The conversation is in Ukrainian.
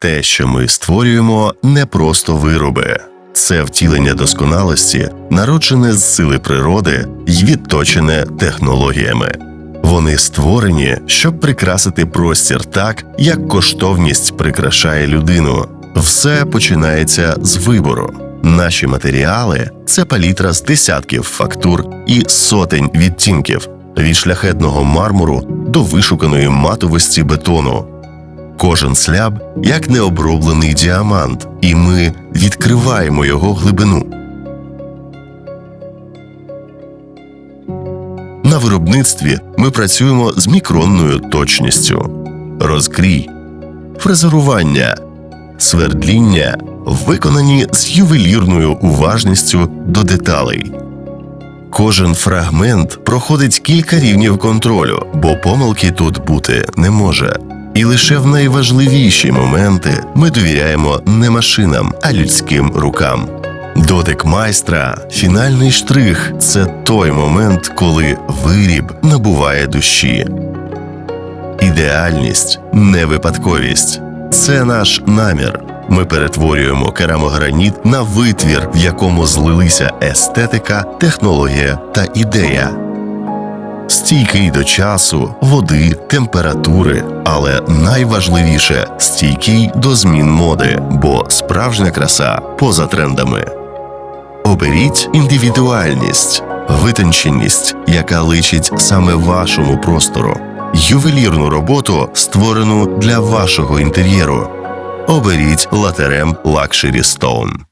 Те, що ми створюємо, не просто вироби. Це втілення досконалості, народжене з сили природи й відточене технологіями. Вони створені, щоб прикрасити простір так, як коштовність прикрашає людину. Все починається з вибору. Наші матеріали це палітра з десятків фактур і сотень відтінків від шляхетного мармуру до вишуканої матовості бетону. Кожен сляб як необроблений діамант, і ми відкриваємо його глибину. На виробництві ми працюємо з мікронною точністю. Розкрій, фрезерування, свердління виконані з ювелірною уважністю до деталей. Кожен фрагмент проходить кілька рівнів контролю, бо помилки тут бути не може. І лише в найважливіші моменти ми довіряємо не машинам, а людським рукам. Дотик майстра, фінальний штрих це той момент, коли виріб набуває душі. Ідеальність не випадковість. Це наш намір. Ми перетворюємо керамограніт на витвір, в якому злилися естетика, технологія та ідея. Стійкий до часу, води, температури, але найважливіше стійкий до змін моди, бо справжня краса поза трендами. Оберіть індивідуальність, витонченість, яка личить саме вашому простору, ювелірну роботу, створену для вашого інтер'єру. Оберіть латерем Luxury Stone.